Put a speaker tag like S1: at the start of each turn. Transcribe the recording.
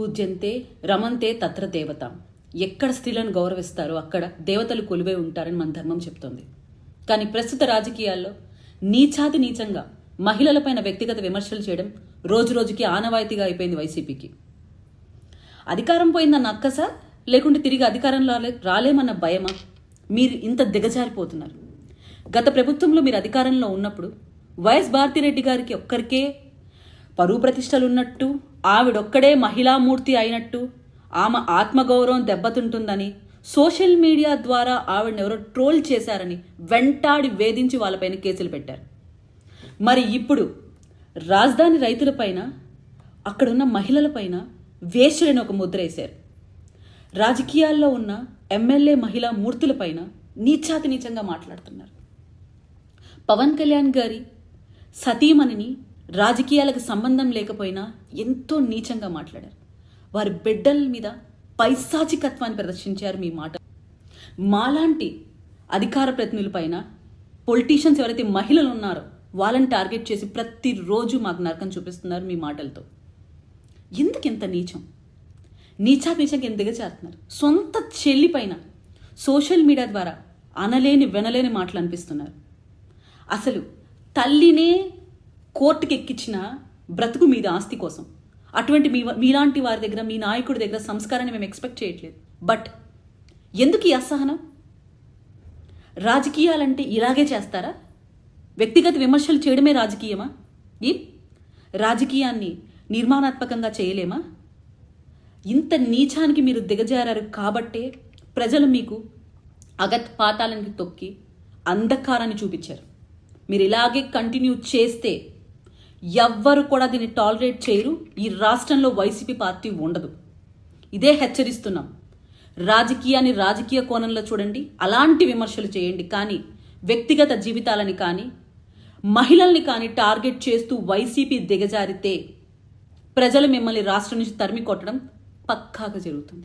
S1: పూజ్యంతే రమంతే తత్ర దేవత. ఎక్కడ స్త్రీలను గౌరవిస్తారో అక్కడ దేవతలు కొలువై ఉంటారని మన ధర్మం చెప్తోంది. కానీ ప్రస్తుత రాజకీయాల్లో నీచాతి నీచంగా మహిళలపైన వ్యక్తిగత విమర్శలు చేయడం రోజు రోజుకి ఆనవాయితీగా అయిపోయింది వైసీపీకి. అధికారం పోయిందన్న అక్కసా లేకుంటే తిరిగి అధికారం రాలేమన్న భయమా? మీరు ఇంత దిగజారిపోతున్నారు. గత ప్రభుత్వంలో మీరు అధికారంలో ఉన్నప్పుడు వైఎస్ భారతిరెడ్డి గారికి ఒక్కరికే పరువు ప్రతిష్టలు ఉన్నట్టు ఆవిడొక్కడే మహిళామూర్తి అయినట్టు ఆమె ఆత్మగౌరవం దెబ్బతింటుందని సోషల్ మీడియా ద్వారా ఆవిడని ఎవరో ట్రోల్ చేశారని వెంటాడి వేధించి వాళ్ళపైన కేసులు పెట్టారు. మరి ఇప్పుడు రాజధాని రైతులపైన అక్కడున్న మహిళలపైన వేశ్యులని ఒక ముద్ర వేశారు. రాజకీయాల్లో ఉన్న ఎమ్మెల్యే మహిళా మూర్తులపైన నీచాతి నీచంగా మాట్లాడుతున్నారు. పవన్ కళ్యాణ్ గారి సతీమణిని రాజకీయాలకు సంబంధం లేకపోయినా ఎంతో నీచంగా మాట్లాడారు. వారి బిడ్డల మీద పైశాచికత్వాన్ని ప్రదర్శించారు మీ మాట. మాలాంటి అధికార ప్రతినిధులపైన పొలిటీషియన్స్ ఎవరైతే మహిళలు ఉన్నారో వాళ్ళని టార్గెట్ చేసి ప్రతిరోజు మాకు నరకం చూపిస్తున్నారు మీ మాటలతో. ఎందుకు ఇంత నీచం? నీచా నీచంగా ఎంత దిగజారుతున్నారు? సొంత చెల్లిపైన సోషల్ మీడియా ద్వారా అనలేని వినలేని మాటలు అనిపిస్తున్నారు. అసలు తల్లినే కోర్టుకి ఎక్కించిన బ్రతుకు మీద ఆస్తి కోసం. అటువంటి మీ మీలాంటి వారి దగ్గర మీ నాయకుడి దగ్గర సంస్కారాన్ని మేము ఎక్స్పెక్ట్ చేయట్లేదు. బట్ ఎందుకు ఈ అసహనం? రాజకీయాలంటే ఇలాగే చేస్తారా? వ్యక్తిగత విమర్శలు చేయడమే రాజకీయమా? ఈ రాజకీయాన్ని నిర్మాణాత్మకంగా చేయలేమా? ఇంత నీచానికి మీరు దిగజారారు కాబట్టే ప్రజలు మీకు అగత్ పాతాలని తొక్కి అంధకారాన్ని చూపించారు. మీరు ఇలాగే కంటిన్యూ చేస్తే ఎవ్వరు కూడా దీన్ని టాలరేట్ చేయరు. ఈ రాష్ట్రంలో వైసీపీ పార్టీ ఉండదు. ఇదే హెచ్చరిస్తున్నాం. రాజకీయాన్ని రాజకీయ కోణంలో చూడండి అలాంటి విమర్శలు చేయండి కానీ వ్యక్తిగత జీవితాలని కానీ మహిళల్ని కానీ టార్గెట్ చేస్తూ వైసీపీ దిగజారితే ప్రజలు మిమ్మల్ని రాష్ట్రం నుంచి తరిమి కొట్టడం పక్కాగా జరుగుతుంది.